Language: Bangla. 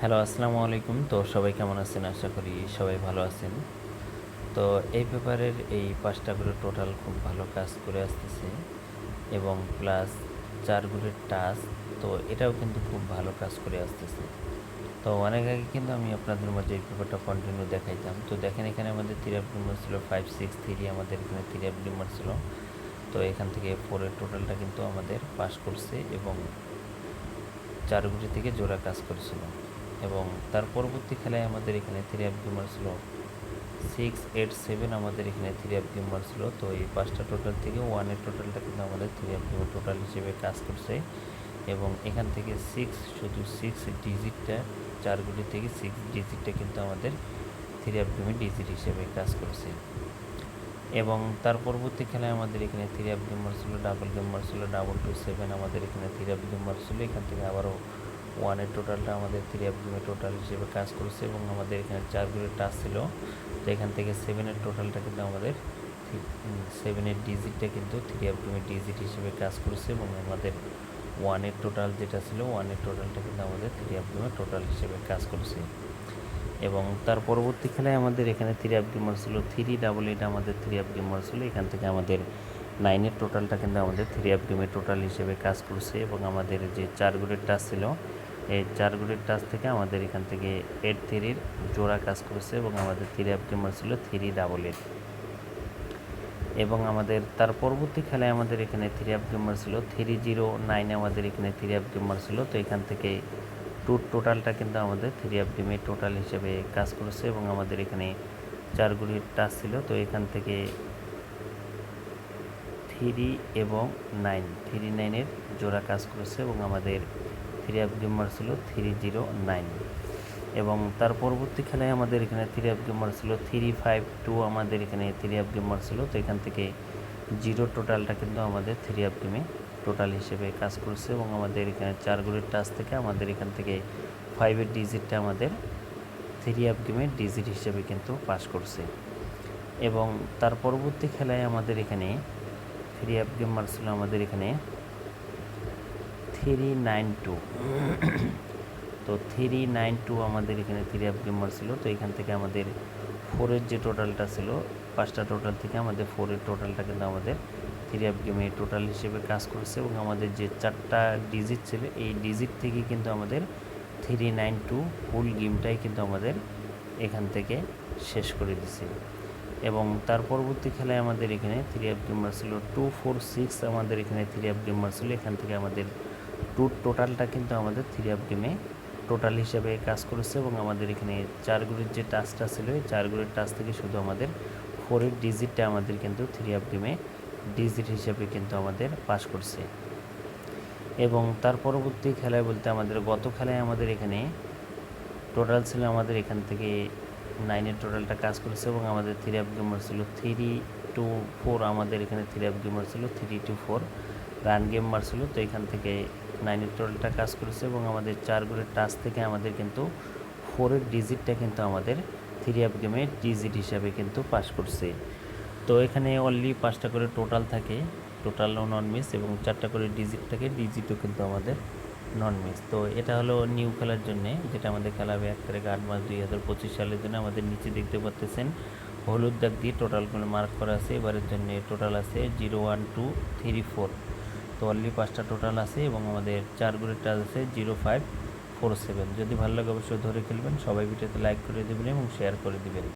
হ্যালো, আসসালামু আলাইকুম। তো সবাই কেমন আছেন? আশা করি সবাই ভালো আছেন। তো এই পেপারের এই পাঁচটা করে টোটাল খুব ভালো কাজ করে আসতেছে এবং প্লাস চার চারগুলোর টাচ তো এটাও কিন্তু খুব ভালো কাজ করে আসতেছে। তো অনেক আগে কিন্তু আমি আপনাদের মাঝে এই পেপারটা কন্টিনিউ দেখাইতাম। তো দেখেন এখানে আমাদের থ্রি ডিমার ছিল ফাইভ সিক্স থ্রি আমাদের এখানে থ্রি ডিমার ছিল। তো এখান থেকে ফোরের টোটালটা কিন্তু আমাদের পাস করছে এবং চারগুটি থেকে জোড়া কাজ করেছিল। এবং তার পরবর্তী খেলায় আমাদের এখানে থ্রি আপ গেমার ছিল সিক্স এইট সেভেন আমাদের এখানে থ্রি আপ গেমার ছিল। তো এই পাঁচটা টোটাল থেকে ওয়ানের টোটালটা কিন্তু আমাদের থ্রি আপ গেমার টোটাল হিসেবে কাজ করছে। এবং এখান থেকে সিক্স শুধু সিক্স ডিজিটটা চার চারগুলি থেকে সিক্স ডিজিটটা কিন্তু আমাদের থ্রি আপ গেমের ডিজিট হিসেবে কাজ করছে। এবং তার পরবর্তী খেলায় আমাদের এখানে থ্রি আপ গেমার ছিল ডাবল গেমার ছিল ডাবল টু সেভেন আমাদের এখানে থ্রি আপ গেমার ছিল। এখান থেকে আবারও ওয়ানের টোটালটা আমাদের থ্রি গেমের টোটাল হিসেবে কাজ করছে এবং আমাদের এখানে চার গুলির টাচ ছিল। তো এখান থেকে সেভেনের টোটালটা কিন্তু আমাদের সেভেনের ডিজিটটা কিন্তু থ্রি আপ গেমের ডিজিট হিসেবে কাজ করছে এবং আমাদের ওয়ানের টোটাল যেটা ছিল ওয়ানের টোটালটা কিন্তু আমাদের থ্রি আপ গেমের টোটাল হিসেবে কাজ করছে। এবং তার পরবর্তী খেলায় আমাদের এখানে থ্রি আপ গেমার ছিল থ্রি ডাবল এইট আমাদের থ্রি আপ গেমার ছিল। এখান থেকে আমাদের নাইনের টোটালটা কিন্তু আমাদের থ্রি আপ গেমের টোটাল হিসেবে কাজ করছে এবং আমাদের যে চার গুড়ের টাচ ছিল এই গুড়ের টাচ থেকে আমাদের এখান থেকে এইট থ্রির জোড়া কাজ করেছে এবং আমাদের থ্রি আপ গেমার ছিল থ্রি ডাবল এইট এবং আমাদের তার পরবর্তী খেলায় আমাদের এখানে থ্রি আপ গেমার ছিল থ্রি জিরো নাইনে আমাদের এখানে থ্রি আপ গেমার ছিল। তো এখান থেকে টুর টোটালটা কিন্তু আমাদের থ্রি আপ গেমের টোটাল হিসেবে কাজ করেছে এবং আমাদের এখানে চার চারগুলির টাচ ছিল। তো এখান থেকে থ্রি এবং নাইন থ্রি নাইনের জোড়া কাজ করেছে এবং আমাদের থ্রি আপ গেমার ছিল থ্রি জিরো নাইন এবং তার পরবর্তী খেলায় আমাদের এখানে থ্রি আপ গেমার ছিল থ্রি ফাইভ টু আমাদের এখানে থ্রি আপ গেমার ছিল। তো এখান থেকে জিরো টোটালটা কিন্তু আমাদের থ্রি আপ গেমে টোটাল হিসেবে কাজ করছে এবং আমাদের এখানে চার গুলির টাচ থেকে আমাদের এখান থেকে ফাইভের ডিজিটটা আমাদের থ্রি আপ গেমের ডিজিট হিসেবে কিন্তু পাস করছে। এবং তার পরবর্তী খেলায় আমাদের এখানে থ্রি আপ গেমার ছিল, আমাদের এখানে থ্রি নাইন টু। তো থ্রি নাইন টু আমাদের এখানে থ্রি আপ গেমার ছিল, তো এখান থেকে আমাদের ফোরের যে টোটালটা ছিল, পাঁচটা টোটাল থেকে আমাদের ফোরের টোটালটা কিন্তু আমাদের থ্রি আপ গেমে টোটাল হিসেবে কাজ করেছে এবং আমাদের যে চারটা ডিজিট ছিল, এই ডিজিট থেকে কিন্তু আমাদের থ্রি নাইন টু ফুল গেমটাই কিন্তু আমাদের এখান থেকে শেষ করে দিছে এবং তার পরবর্তী খেলায় আমাদের এখানে থ্রি আপ গেমার ছিল টু ফোর সিক্স আমাদের এখানে থ্রি আপ গেমার ছিল, এখান থেকে আমাদের টু টোটালটা কিন্তু আমাদের থ্রি আপ গেমে টোটাল হিসেবে কাজ করেছে এবং আমাদের এখানে চারগুলির যে টাচটা ছিল, এই চারগুলির টাচ থেকে শুধু আমাদের ফোরের ডিজিটটা আমাদের কিন্তু থ্রি আপ গেমে ডিজিট হিসেবে কিন্তু আমাদের পাস করছে। এবং তার পরবর্তী খেলায় বলতে আমাদের, গত খেলায় আমাদের এখানে টোটাল ছিল আমাদের এখান থেকে নাইনের টোটালটা কাজ করেছে এবং আমাদের থ্রি আপ গেমার ছিল থ্রি টু ফোর আমাদের এখানে থ্রি আপ গেমার ছিল three two four run game মারছিল। তো এখান থেকে নাইনের টোটালটা কাজ করেছে এবং আমাদের চার গোলের টাচ থেকে আমাদের কিন্তু ফোরের ডিজিটটা কিন্তু আমাদের থ্রি আপ গেমে ডিজিট হিসাবে কিন্তু পাস করছে। তো এখানে অনলি পাঁচটা করে টোটাল থাকে টোটাল নন মিস এবং চারটা করে ডিজিট থাকে ডিজিটও কিন্তু আমাদের নন মিস তো এটা হলো নিউ খেলার জন্যে, যেটা আমাদের খেলা হবে এক তারিখ আট মাস দুই হাজার পঁচিশ সালের জন্য। আমাদের নিচে দেখতে পাচ্তেছেন হলুদ দাগ দিয়ে টোটালগুলো মার্ক করা আছে। এবারের জন্য টোটাল আছে zero one two three four তো পাঁচটা টোটাল আছে এবং আমাদের চার গুলির টাচ আছে জিরো ফাইভ ফোর সেভেন যদি ভালো লাগে অবশ্যই ধরে খেলবেন, সবাই ভিডিওতে লাইক করে দেবেন এবং শেয়ার করে দেবেন।